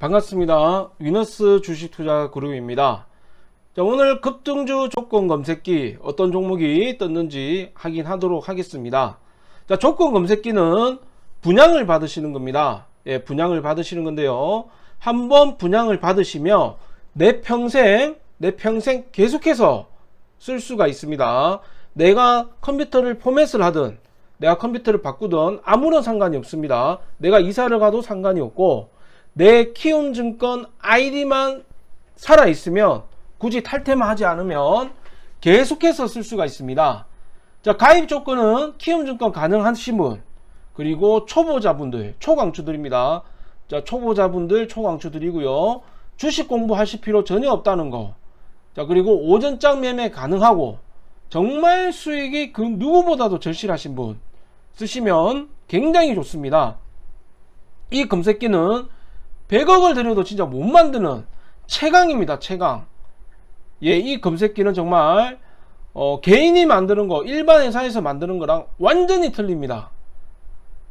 반갑습니다. 위너스 주식 투자 그룹입니다. 자, 오늘 급등주 조건 검색기 어떤 종목이 떴는지 확인하도록 하겠습니다. 자, 조건 검색기는 분양을 받으시는 겁니다. 예, 분양을 받으시는 건데요. 한번 분양을 받으시면 내 평생, 내 평생 계속해서 쓸 수가 있습니다. 내가 컴퓨터를 포맷을 하든 내가 컴퓨터를 바꾸든 아무런 상관이 없습니다. 내가 이사를 가도 상관이 없고 내 키움증권 아이디만 살아 있으면 굳이 탈퇴만 하지 않으면 계속해서 쓸 수가 있습니다. 자, 가입 조건은 키움증권 가능하신 분, 그리고 초보자분들, 초강추드립니다. 자, 초보자분들 초강추드리고요. 주식 공부하실 필요 전혀 없다는 거. 자, 그리고 오전장 매매 가능하고 정말 수익이 그 누구보다도 절실하신 분 쓰시면 굉장히 좋습니다. 이 검색기는 100억을 들여도 진짜 못 만드는 최강입니다. 최강. 예, 이 검색기는 정말 어, 개인이 만드는 거, 일반 회사에서 만드는 거랑 완전히 틀립니다.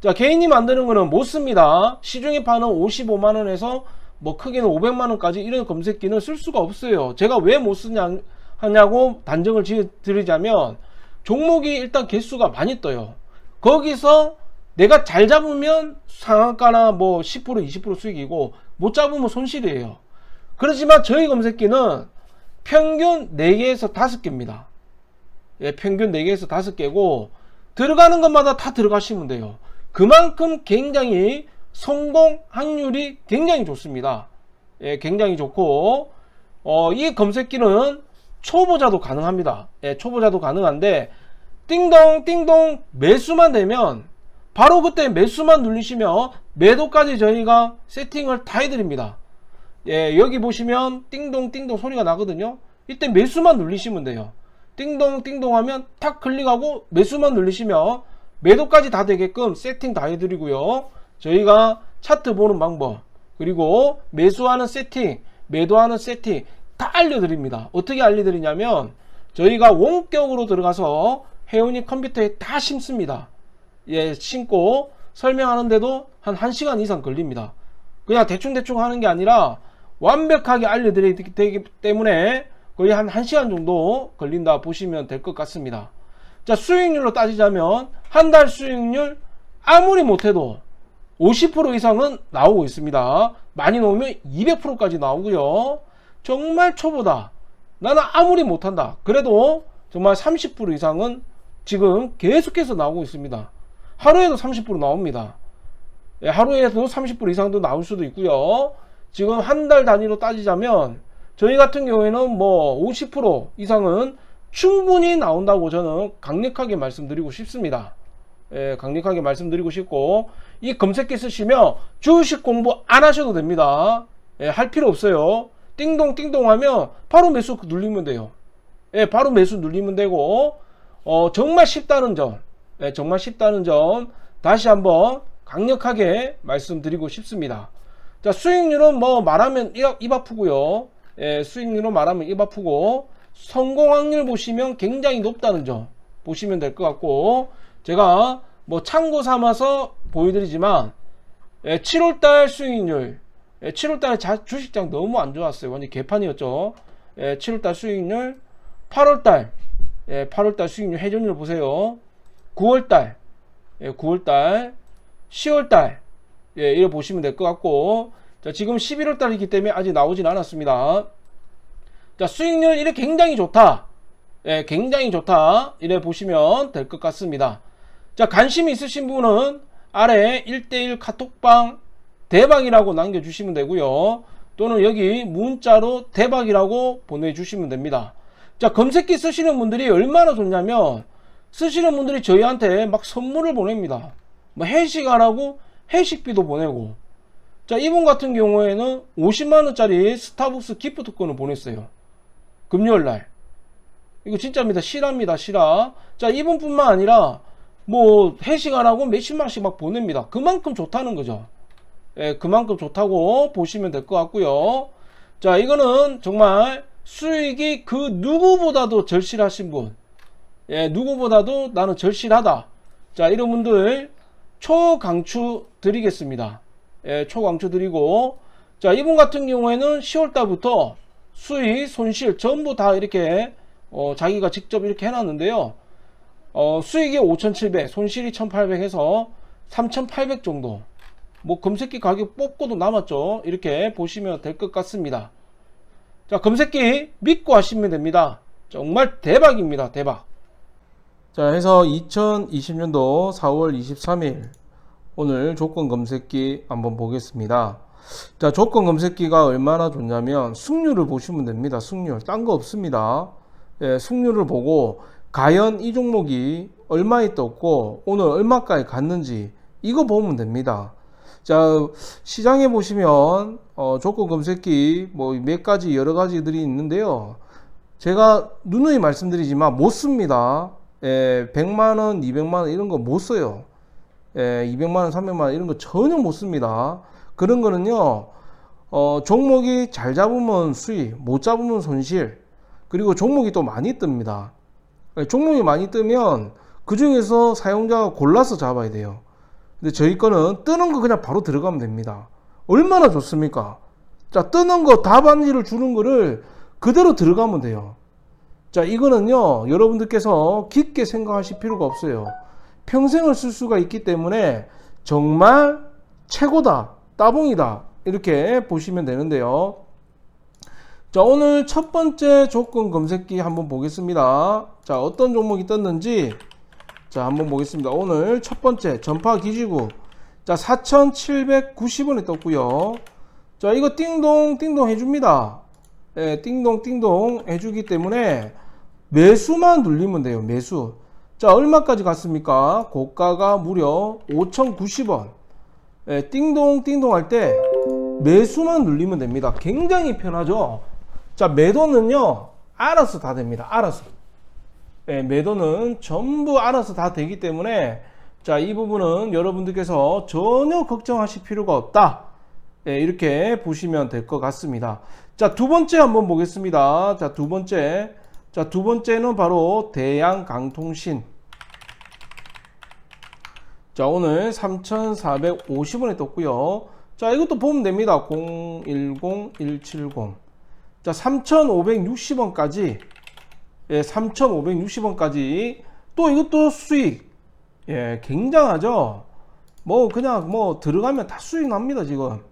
자, 개인이 만드는 거는 못 씁니다. 시중에 파는 55만 원에서 뭐 크게는 500만 원까지 이런 검색기는 쓸 수가 없어요. 제가 왜 못 쓰냐 하냐고 단정을 지어 드리자면 종목이 일단 개수가 많이 떠요. 거기서 내가 잘 잡으면 상한가나 뭐 10% 20% 수익이고 못 잡으면 손실이에요. 그렇지만 저희 검색기는 평균 4개에서 5개입니다. 예, 평균 4개에서 5개고 들어가는 것마다 다 들어가시면 돼요. 그만큼 굉장히 성공 확률이 굉장히 좋습니다. 예, 굉장히 좋고 어, 이 검색기는 초보자도 가능합니다. 예, 초보자도 가능한데 띵동 띵동 매수만 되면 바로 그때 매수만 누르시면 매도까지 저희가 세팅을 다 해드립니다. 예, 여기 보시면 띵동 띵동 소리가 나거든요. 이때 매수만 누르시면 돼요. 띵동 띵동 하면 탁 클릭하고 매수만 누르시면 매도까지 다 되게끔 세팅 다 해드리고요. 저희가 차트 보는 방법 그리고 매수하는 세팅, 매도하는 세팅 다 알려드립니다. 어떻게 알려드리냐면 저희가 원격으로 들어가서 회원님 컴퓨터에 다 심습니다. 예, 심고 설명하는데도 한 1시간 이상 걸립니다. 그냥 대충대충 하는 게 아니라 완벽하게 알려드리기 때문에 거의 한 1시간 정도 걸린다 보시면 될 것 같습니다. 자, 수익률로 따지자면 한 달 수익률 아무리 못해도 50% 이상은 나오고 있습니다. 많이 나오면 200%까지 나오고요. 정말 초보다. 나는 아무리 못한다. 그래도 정말 30% 이상은 지금 계속해서 나오고 있습니다. 하루에도 30% 나옵니다. 예, 하루에도 30% 이상도 나올 수도 있고요. 지금 한 달 단위로 따지자면 저희 같은 경우에는 뭐 50% 이상은 충분히 나온다고 저는 강력하게 말씀드리고 싶습니다. 예, 강력하게 말씀드리고 싶고 이 검색기 쓰시면 주식 공부 안 하셔도 됩니다. 예, 할 필요 없어요. 띵동 띵동 하면 바로 매수 눌리면 돼요. 예, 바로 매수 눌리면 되고 어, 정말 쉽다는 점, 예, 정말 쉽다는 점 다시 한번 강력하게 말씀드리고 싶습니다. 자, 수익률은 뭐 말하면 입, 입 아프고요. 예, 수익률은 말하면 입 아프고 성공 확률 보시면 굉장히 높다는 점 보시면 될 것 같고 제가 뭐 참고 삼아서 보여드리지만 예, 7월달 수익률 예, 7월달에 주식장 너무 안 좋았어요 완전 개판이었죠 예, 7월달 수익률 8월달 예, 8월달 수익률 회전율 보세요 9월달 예, 9월달 10월달 예, 이래 보시면 될 것 같고 자, 지금 11월달이기 때문에 아직 나오진 않았습니다 자, 수익률 이래 굉장히 좋다. 예, 굉장히 좋다. 이래 보시면 될 것 같습니다. 자, 관심 있으신 분은 아래 1대1 카톡방 대박이라고 남겨주시면 되고요. 또는 여기 문자로 대박이라고 보내주시면 됩니다. 자, 검색기 쓰시는 분들이 얼마나 좋냐면 쓰시는 분들이 저희한테 막 선물을 보냅니다. 뭐 회식하라고 회식비도 보내고 자, 이분 같은 경우에는 50만원짜리 스타벅스 기프트권을 보냈어요. 금요일 날. 이거 진짜입니다. 실화입니다. 실화. 자, 이분뿐만 아니라 뭐 회식하라고 몇십만씩 막 보냅니다. 그만큼 좋다는 거죠. 예, 그만큼 좋다고 보시면 될 것 같고요. 자, 이거는 정말 수익이 그 누구보다도 절실하신 분. 예, 누구보다도 나는 절실하다. 자, 이런 분들 초강추 드리겠습니다. 예, 초강추 드리고 자, 이분 같은 경우에는 10월 달부터 수익, 손실 전부 다 이렇게 어, 자기가 직접 이렇게 해놨는데요. 어, 수익이 5,700, 손실이 1,800 해서 3,800 정도. 뭐 금색기 가격 뽑고도 남았죠. 이렇게 보시면 될 것 같습니다. 자, 금색기 믿고 하시면 됩니다. 정말 대박입니다. 대박. 자, 해서 2020년도 4월 23일 오늘 조건 검색기 한번 보겠습니다. 자, 조건 검색기가 얼마나 좋냐면 승률을 보시면 됩니다. 승률. 딴 거 없습니다. 예, 승률을 보고 과연 이 종목이 얼마에 떴고 오늘 얼마까지 갔는지 이거 보면 됩니다. 자, 시장에 보시면 어, 조건 검색기 뭐 몇 가지 여러 가지들이 있는데요. 제가 누누이 말씀드리지만 못 씁니다. 예, 100만 원, 200만 원 이런 거 못 써요. 예, 200만 원, 300만 원 이런 거 전혀 못 씁니다. 그런 거는요. 어, 종목이 잘 잡으면 수익, 못 잡으면 손실. 그리고 종목이 또 많이 뜹니다. 예, 종목이 많이 뜨면 그 중에서 사용자가 골라서 잡아야 돼요. 근데 저희 거는 뜨는 거 그냥 바로 들어가면 됩니다. 얼마나 좋습니까? 자, 뜨는 거 답안지를 주는 거를 그대로 들어가면 돼요. 자, 이거는요, 여러분들께서 깊게 생각하실 필요가 없어요. 평생을 쓸 수가 있기 때문에 정말 최고다, 따봉이다, 이렇게 보시면 되는데요. 자, 오늘 첫 번째 조건 검색기 한번 보겠습니다. 자, 어떤 종목이 떴는지, 자, 한번 보겠습니다. 오늘 첫 번째 전파 기지구. 자, 4,790원에 떴고요. 자, 이거 띵동, 띵동 해줍니다. 예, 띵동, 띵동 해주기 때문에 매수만 눌리면 돼요. 매수. 자, 얼마까지 갔습니까? 고가가 무려 5,090원. 예, 띵동, 띵동 할 때 매수만 눌리면 됩니다. 굉장히 편하죠? 자, 매도는요, 알아서 다 됩니다. 알아서. 예, 매도는 전부 알아서 다 되기 때문에 자, 이 부분은 여러분들께서 전혀 걱정하실 필요가 없다. 예, 이렇게 보시면 될 것 같습니다. 자, 두 번째 한번 보겠습니다. 자, 두 번째. 자, 두 번째는 바로 대양 강통신. 자, 오늘 3,450원에 떴고요. 자, 이것도 보면 됩니다. 010170. 자, 3,560원까지 예, 3,560원까지 또 이것도 수익 예, 굉장하죠. 뭐 그냥 뭐 들어가면 다 수익 납니다, 지금.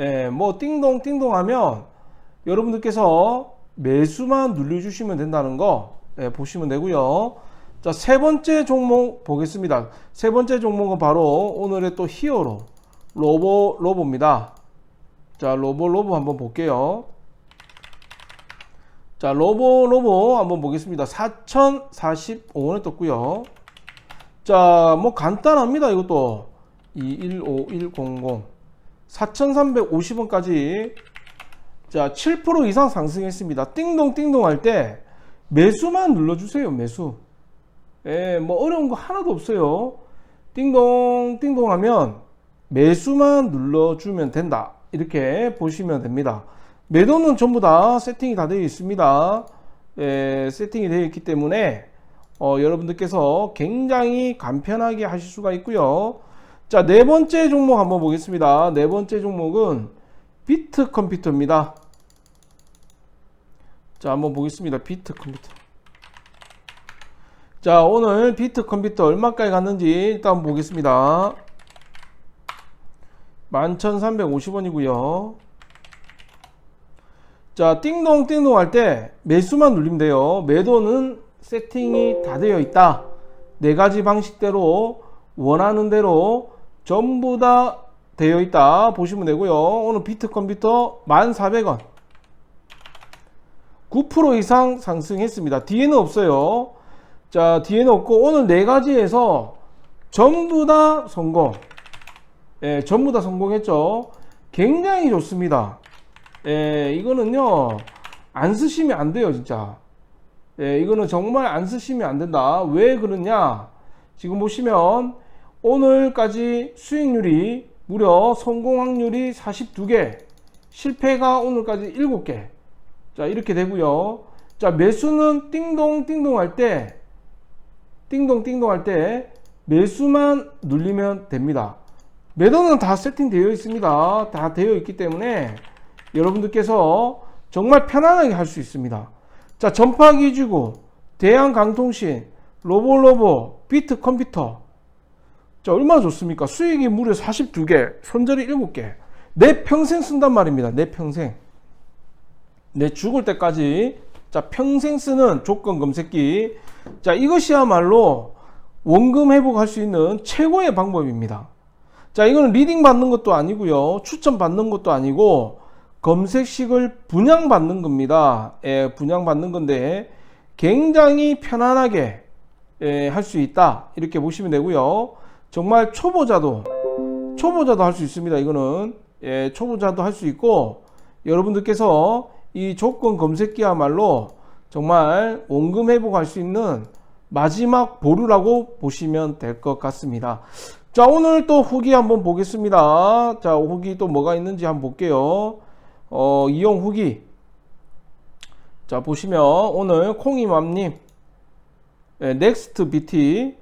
예, 뭐 띵동 띵동 하면 여러분들께서 매수만 눌러주시면 된다는 거 예, 보시면 되고요. 자, 세 번째 종목 보겠습니다. 세 번째 종목은 바로 오늘의 또 히어로 로보 로보입니다. 자, 로보 로보 한번 볼게요. 자, 로보 로보 한번 보겠습니다. 4,045원에 떴고요. 자, 뭐 간단합니다. 이것도 215100 4,350원까지 자, 7% 이상 상승했습니다. 띵동 띵동 할 때 매수만 눌러 주세요. 매수. 예, 뭐 어려운 거 하나도 없어요. 띵동 띵동 하면 매수만 눌러 주면 된다. 이렇게 보시면 됩니다. 매도는 전부 다 세팅이 다 되어 있습니다. 예, 세팅이 되어 있기 때문에 어, 여러분들께서 굉장히 간편하게 하실 수가 있고요. 자, 네 번째 종목 한번 보겠습니다. 네 번째 종목은 비트 컴퓨터입니다. 자, 한번 보겠습니다. 비트 컴퓨터. 자, 오늘 비트 컴퓨터 얼마까지 갔는지 일단 보겠습니다. 11,350원이고요. 자, 띵동 띵동 할 때 매수만 눌리면 돼요. 매도는 세팅이 다 되어 있다. 네 가지 방식대로 원하는 대로 전부 다 되어 있다 보시면 되고요. 오늘 비트 컴퓨터 1,400원. 9% 이상 상승했습니다. 뒤에는 없어요. 자, 뒤에는 없고 오늘 네 가지에서 전부 다 성공. 예, 전부 다 성공했죠. 굉장히 좋습니다. 예, 이거는요. 안 쓰시면 안 돼요, 진짜. 예, 이거는 정말 안 쓰시면 안 된다. 왜 그러냐? 지금 보시면 오늘까지 수익률이 무려 성공 확률이 42개, 실패가 오늘까지 7개. 자, 이렇게 되고요. 자, 매수는 띵동 띵동 할 때, 띵동 띵동 할 때 매수만 눌리면 됩니다. 매도는 다 세팅되어 있습니다. 다 되어 있기 때문에 여러분들께서 정말 편안하게 할 수 있습니다. 자, 전파기지구, 대한강통신, 로보로보, 비트 컴퓨터. 자, 얼마나 좋습니까? 수익이 무려 42개, 손절이 7개. 내 평생 쓴단 말입니다. 내 평생. 내 죽을 때까지. 자, 평생 쓰는 조건 검색기. 자, 이것이야말로 원금 회복할 수 있는 최고의 방법입니다. 자, 이거는 리딩 받는 것도 아니고요. 추천 받는 것도 아니고 검색식을 분양 받는 겁니다. 예, 분양 받는 건데 굉장히 편안하게 예, 할 수 있다. 이렇게 보시면 되고요. 정말 초보자도 초보자도 할 수 있습니다. 이거는 예, 초보자도 할 수 있고 여러분들께서 이 조건 검색기야말로 정말 원금 회복할 수 있는 마지막 보루라고 보시면 될 것 같습니다. 자, 오늘 또 후기 한번 보겠습니다. 자, 후기 또 뭐가 있는지 한번 볼게요. 어, 이용 후기. 자, 보시면 오늘 콩이맘님, 예, 넥스트 BT,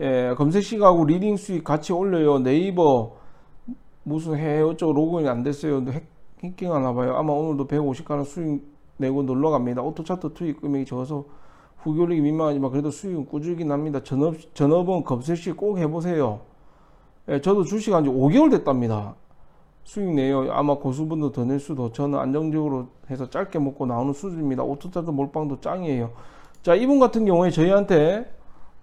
예, 검색식하고 리딩 수익 같이 올려요. 네이버 무슨 해 어쩌고 로그인이 안 됐어요. 해, 해킹 하나 봐요. 아마 오늘도 150가나 수익 내고 놀러 갑니다. 오토차트 투입 금액이 적어서 올리기 민망하지만 그래도 수익은 꾸준히 납니다. 전업, 전업은 검색식 꼭 해보세요. 예, 저도 주식한 지 5개월 됐답니다. 수익 내요. 아마 고수분도 더 낼 수도 저는 안정적으로 해서 짧게 먹고 나오는 수준입니다. 오토차트 몰빵도 짱이에요. 자, 이분 같은 경우에 저희한테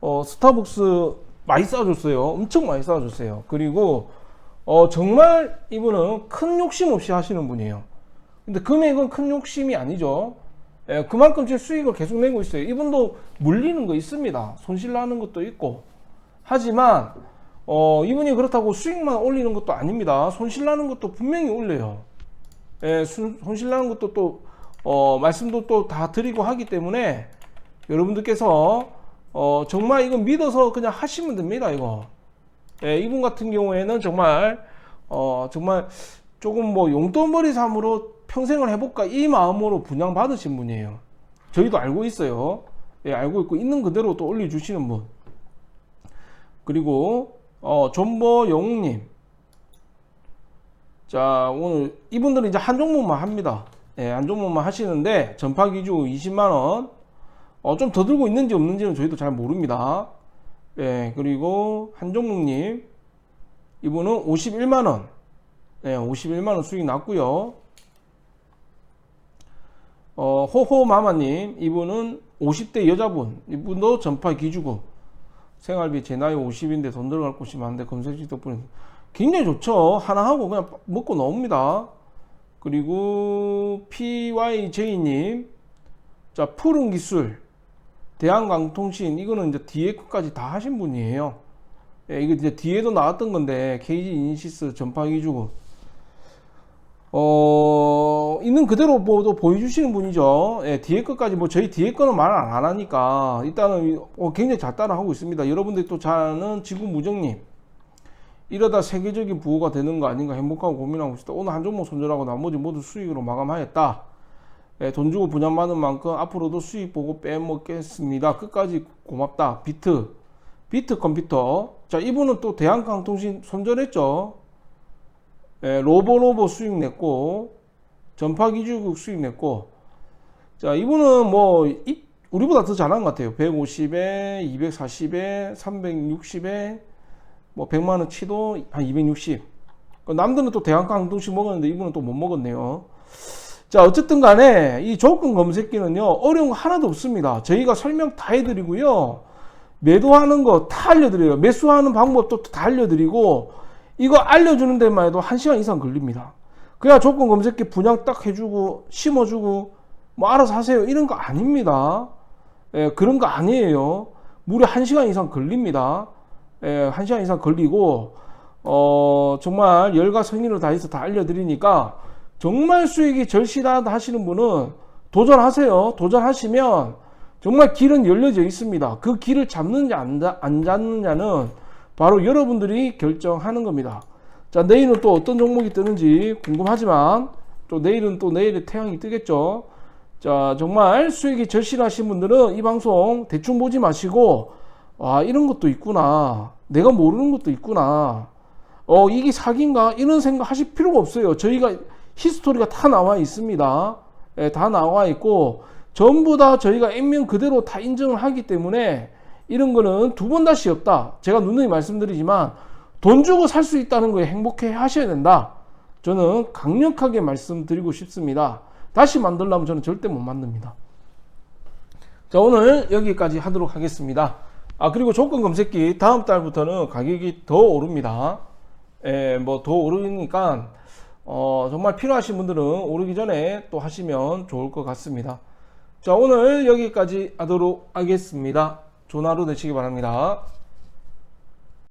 어, 스타벅스 많이 싸줬어요. 엄청 많이 싸줬어요. 그리고 어, 정말 이분은 큰 욕심 없이 하시는 분이에요. 근데 금액은 큰 욕심이 아니죠. 예, 그만큼 제 수익을 계속 내고 있어요. 이분도 물리는 거 있습니다. 손실 나는 것도 있고. 하지만 어, 이분이 그렇다고 수익만 올리는 것도 아닙니다. 손실 나는 것도 분명히 올려요. 예, 순- 손실 나는 것도 또 어, 말씀도 또 다 드리고 하기 때문에 여러분들께서 어, 정말 이거 믿어서 그냥 하시면 됩니다. 이거. 예, 이분 같은 경우에는 정말 어, 정말 조금 뭐 용돈벌이 삶으로 평생을 해볼까 이 마음으로 분양 받으신 분이에요. 저희도 알고 있어요. 예, 알고 있고 있는 그대로 또 올려주시는 분. 그리고 어, 존버 영웅님. 자 오늘 이분들은 이제 한 종목만 합니다. 예, 한 종목만 하시는데 전파 기주 20만 원. 어, 좀 더 들고 있는지 없는지는 저희도 잘 모릅니다. 예, 그리고 한종묵님 이분은 51만 원. 네, 51만 원 수익 났고요. 어, 호호마마님 이분은 50대 여자분 이분도 전파 기주고 생활비 제 나이 50인데 돈 들어갈 곳이 많은데 검색지 덕분에 굉장히 좋죠. 하나 하고 그냥 먹고 나옵니다. 그리고 PYJ님 자 푸른 기술 대한강통신 이거는 이제 뒤에 끝까지 다 하신 분이에요. 예, 이거 이제 뒤에도 나왔던 건데 KG 이니시스 전파 기주고 어 있는 그대로 뭐도 보여주시는 분이죠. 예, 뒤에 것까지 뭐 저희 뒤에 거는 말 안 하니까 일단은 어, 굉장히 잘 따라하고 있습니다. 여러분들이 또 잘 아는 지구 무정님 이러다 세계적인 부호가 되는 거 아닌가 행복하고 고민하고 있다. 오늘 한 종목 손절하고 나머지 모두 수익으로 마감하였다. 예, 돈 주고 분양받은 만큼 앞으로도 수익 보고 빼먹겠습니다. 끝까지 고맙다. 비트, 비트 컴퓨터. 자, 이분은 또 대한강통신 손절했죠. 예, 로보로보 수익 냈고, 전파기주국 수익 냈고. 자, 이분은 뭐, 이- 우리보다 더 잘한 것 같아요. 150에, 240에, 360에, 뭐, 100만원 치도 한 260. 그 남들은 또 대한강통신 먹었는데 이분은 또 못 먹었네요. 자, 어쨌든 간에 이 조건 검색기는요, 어려운 거 하나도 없습니다. 저희가 설명 다 해드리고요. 매도하는 거 다 알려드려요. 매수하는 방법도 다 알려드리고, 이거 알려주는 데만 해도 1시간 이상 걸립니다. 그냥 조건 검색기 분양 딱 해주고, 심어주고, 뭐 알아서 하세요. 이런 거 아닙니다. 예, 그런 거 아니에요. 무려 1시간 이상 걸립니다. 예, 1시간 이상 걸리고, 어, 정말 열과 성의를 다해서 다 알려드리니까, 정말 수익이 절실하다 하시는 분은 도전하세요. 도전하시면 정말 길은 열려져 있습니다. 그 길을 잡느냐 안, 잡느냐는 바로 여러분들이 결정하는 겁니다. 자, 내일은 또 어떤 종목이 뜨는지 궁금하지만 또 내일은 또 내일의 태양이 뜨겠죠. 자, 정말 수익이 절실하신 분들은 이 방송 대충 보지 마시고 아, 이런 것도 있구나. 내가 모르는 것도 있구나. 어, 이게 사기인가? 이런 생각 하실 필요가 없어요. 저희가 히스토리가 다 나와 있습니다. 예, 다 나와 있고, 전부 다 저희가 액면 그대로 다 인정을 하기 때문에 이런 거는 두 번 다시 없다. 제가 누누이 말씀드리지만 돈 주고 살 수 있다는 거에 행복해 하셔야 된다. 저는 강력하게 말씀드리고 싶습니다. 다시 만들려면 저는 절대 못 만듭니다. 자, 오늘 여기까지 하도록 하겠습니다. 아, 그리고 조건 검색기 다음 달부터는 가격이 더 오릅니다. 예, 뭐 더 오르니까 어, 정말 필요하신 분들은 오르기 전에 또 하시면 좋을 것 같습니다. 자, 오늘 여기까지 하도록 하겠습니다. 좋은 하루 되시기 바랍니다.